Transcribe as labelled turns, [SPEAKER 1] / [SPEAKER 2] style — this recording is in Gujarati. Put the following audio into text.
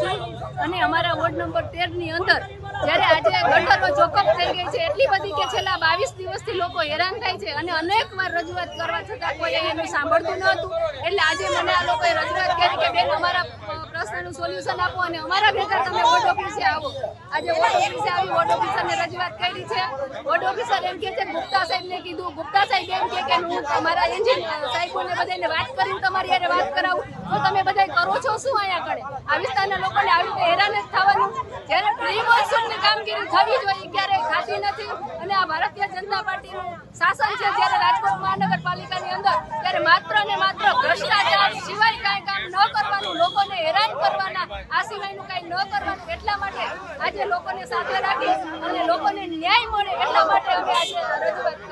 [SPEAKER 1] છે અને અમારા વોર્ડ નંબર તેરની અંદર જ્યારે આજે ગટરો ચોકઅપ થઈ ગઈ છે, એટલી બધી કે છેલ્લા બાવીસ દિવસથી લોકો હેરાન થાય છે અને અનેક રજૂઆત કરવા છતાં કોઈ એનું સાંભળતું ન હતું. એટલે આજે મને આ લોકોએ રજૂઆત કરી કે બેન, અમારા પ્રશ્નનું સોલ્યુશન આપો અને અમારા ભેગા તમે વોર્ડ ઓફિસે આવો. આજે વોર્ડ ઓફિસે આવી વોર્ડ ઓફિસરને રજૂઆત કરી છે. વોર્ડ ઓફિસર એમ કે છે ગુપ્તા સાહેબને કીધું. ગુપ્તા સાહેબ એમ કે હું તમારા એન્જિન સાહેબોને બધાને વાત કરીને તમારી યારે વાત કરાવું. તો તમે બધા કરો છો શું અહીંયા કડે આ વિસ્તારના લોકોને આવી રીતે હેરાન જ થવાનું. જ્યારે પ્રી કામગીરી થવી જોઈએ, ક્યારેય ખાતી નથી. અને આ ભારતીય જનતા પાર્ટીનું શાસન છે, જ્યારે રાજકોટ મહાનગરપાલિકાની અંદર, ત્યારે માત્ર ને માત્ર ભ્રષ્ટાચાર સિવાય કાંઈ કામ ન કરવાનું લોકોને હેરાન કરવાના આ કઈ ન કરવાનું એટલા માટે આજે લોકોને સાથે રાખી અને લોકોને ન્યાય મળે એટલા માટે અમે આજે રજૂઆત